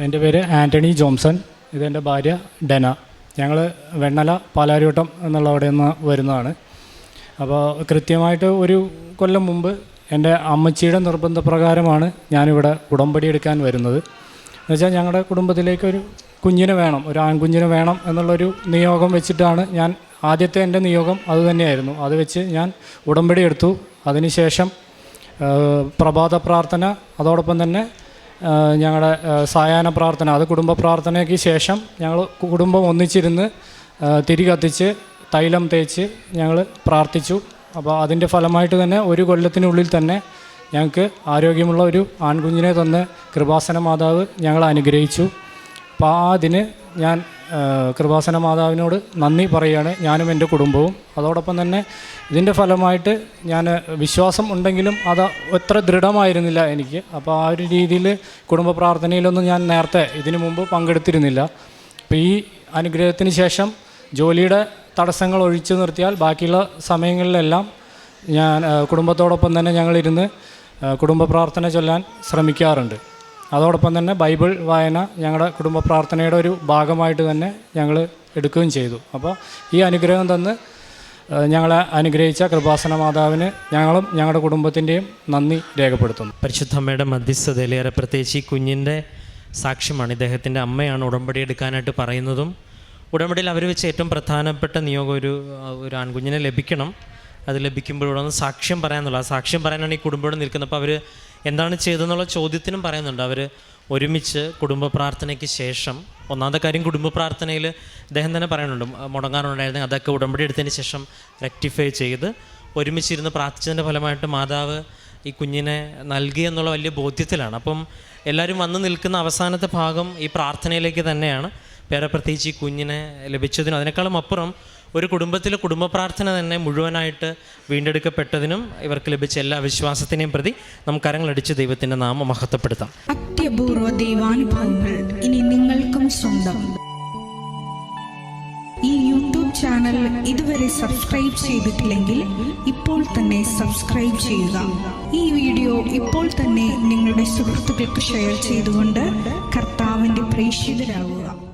എന്റെ പേര് ആന്റണി ജോംസൺ. ഇതെന്റെ ഭാര്യ ഡെന. ഞങ്ങൾ വെണ്ണല പാലാരിവട്ടം എന്നുള്ള അവിടെ നിന്ന് വരുന്നതാണ്. അപ്പോൾ കൃത്യമായിട്ട് ഒരു കൊല്ലം മുമ്പ് എന്റെ അമ്മച്ചിയുടെ നിർബന്ധപ്രകാരമാണ് ഞാനിവിടെ ഉടമ്പടി എടുക്കാൻ വരുന്നത്. എന്നുവെച്ചാൽ ഞങ്ങളുടെ കുടുംബത്തിലേക്ക് ഒരു കുഞ്ഞിനെ വേണം ഒരു ആൺകുഞ്ഞിനെ വേണം എന്നുള്ളൊരു നിയോഗം വെച്ചിട്ടാണ് ഞാൻ ആദ്യത്തെ എന്റെ നിയോഗം അതുതന്നെയായിരുന്നു അത് വെച്ച് ഞാൻ ഉടമ്പടി എടുത്തു. അതിനുശേഷം പ്രഭാത പ്രാർത്ഥന അതോടൊപ്പം തന്നെ ഞങ്ങളുടെ സായാഹ്ന പ്രാർത്ഥന അത് കുടുംബ പ്രാർത്ഥനയ്ക്ക് ശേഷം ഞങ്ങൾ കുടുംബം ഒന്നിച്ചിരുന്ന് തിരി കത്തിച്ച് തൈലം തേച്ച് ഞങ്ങൾ പ്രാർത്ഥിച്ചു. അപ്പോൾ അതിന്റെ ഫലമായിട്ട് തന്നെ ഒരു കൊല്ലത്തിനുള്ളിൽ തന്നെ ഞങ്ങൾക്ക് ആരോഗ്യമുള്ള ഒരു ആൺകുഞ്ഞിനെ തന്ന് കൃപാസന മാതാവ് ഞങ്ങൾ അനുഗ്രഹിച്ചു. അപ്പോൾ ആ അതിന് ഞാൻ കൃപാസന മാതാവിനോട് നന്ദി പറയുകയാണ് ഞാനും എന്റെ കുടുംബവും. അതോടൊപ്പം തന്നെ ഇതിന്റെ ഫലമായിട്ട് ഞാൻ വിശ്വാസം ഉണ്ടെങ്കിലും അത് അത്ര ദൃഢമായിരുന്നില്ല എനിക്ക്. അപ്പോൾ ആ ഒരു രീതിയിൽ കുടുംബ പ്രാർത്ഥനയിലൊന്നും ഞാൻ നേരത്തെ ഇതിനു മുമ്പ് പങ്കെടുത്തിരുന്നില്ല. അപ്പോൾ ഈ അനുഗ്രഹത്തിന് ശേഷം ജോലിയുടെ തടസ്സങ്ങൾ ഒഴിച്ചു നിർത്തിയാൽ ബാക്കിയുള്ള സമയങ്ങളിലെല്ലാം ഞാൻ കുടുംബത്തോടൊപ്പം തന്നെ ഞങ്ങളിരുന്ന് കുടുംബ പ്രാർത്ഥന ചൊല്ലാൻ ശ്രമിക്കാറുണ്ട്. അതോടൊപ്പം തന്നെ ബൈബിൾ വായന ഞങ്ങളുടെ കുടുംബ പ്രാർത്ഥനയുടെ ഒരു ഭാഗമായിട്ട് തന്നെ ഞങ്ങൾ എടുക്കുകയും ചെയ്തു. അപ്പോൾ ഈ അനുഗ്രഹം തന്ന് ഞങ്ങളെ അനുഗ്രഹിച്ച കൃപാസന മാതാവിന് ഞങ്ങളും ഞങ്ങളുടെ കുടുംബത്തിന്റെയും നന്ദി രേഖപ്പെടുത്തുന്നു. പരിശുദ്ധ അമ്മയുടെ മധ്യസ്ഥതയിലേറെ പ്രത്യേകിച്ച് ഈ കുഞ്ഞിന്റെ സാക്ഷ്യമാണ്. ഇദ്ദേഹത്തിന്റെ അമ്മയാണ് ഉടമ്പടി എടുക്കാനായിട്ട് പറയുന്നതും ഉടമ്പടിയിൽ അവർ വെച്ച് ഏറ്റവും പ്രധാനപ്പെട്ട നിയോഗം ഒരു ഒരു ആൺകുഞ്ഞിനെ ലഭിക്കണം. അത് ലഭിക്കുമ്പോഴുള്ള ഒന്ന് സാക്ഷ്യം പറയാന്നുള്ള ആ സാക്ഷ്യം പറയാനാണ് ഈ കുടുംബം നിൽക്കുന്നത്. അപ്പോൾ അവർ എന്താണ് ചെയ്തതെന്നുള്ള ചോദ്യത്തിനും പറയുന്നുണ്ട്. അവർ ഒരുമിച്ച് കുടുംബ പ്രാർത്ഥനയ്ക്ക് ശേഷം ഒന്നാമത്തെ കാര്യം കുടുംബ പ്രാർത്ഥനയിൽ അദ്ദേഹം തന്നെ പറയുന്നുണ്ട്. മുടങ്ങാനുണ്ടായിരുന്നെങ്കിൽ അതൊക്കെ ഉടമ്പടി എടുത്തതിന് ശേഷം റെക്ടിഫൈ ചെയ്ത് ഒരുമിച്ചിരുന്ന് പ്രാർത്ഥിച്ചതിന്റെ ഫലമായിട്ട് മാതാവ് ഈ കുഞ്ഞിനെ നൽകി എന്നുള്ള വലിയ ബോധ്യത്തിലാണ്. അപ്പം എല്ലാവരും വന്ന് നിൽക്കുന്ന അവസാനത്തെ ഭാഗം ഈ പ്രാർത്ഥനയിലേക്ക് തന്നെയാണ്. വേറെ പ്രത്യേകിച്ച് ഈ കുഞ്ഞിനെ ലഭിച്ചതിനും അതിനേക്കാളും അപ്പുറം ഒരു കുടുംബത്തിലെ കുടുംബ പ്രാർത്ഥന തന്നെ മുഴുവനായിട്ട് വീണ്ടെടുക്കപ്പെട്ടതിനും ഇവർക്ക് ലഭിച്ച എല്ലാ വിശ്വാസത്തിനെയും പ്രതി നമുക്ക് കരങ്ങളടിച്ച് ദൈവത്തിന്റെ നാമം മഹത്വപ്പെടുത്താം. അത്യപൂർവ ദൈവാനുഭവങ്ങൾ ഇനി നിങ്ങൾക്കും സ്വന്തം. ഈ യൂട്യൂബ് ചാനൽ ഇതുവരെ സബ്സ്ക്രൈബ് ചെയ്തിട്ടില്ലെങ്കിൽ ഇപ്പോൾ തന്നെ സബ്സ്ക്രൈബ് ചെയ്യുക. ഈ വീഡിയോ ഇപ്പോൾ തന്നെ നിങ്ങളുടെ സുഹൃത്തുക്കൾക്ക് ഷെയർ ചെയ്തുകൊണ്ട് കർത്താവിന്റെ പ്രേക്ഷിതരാകുക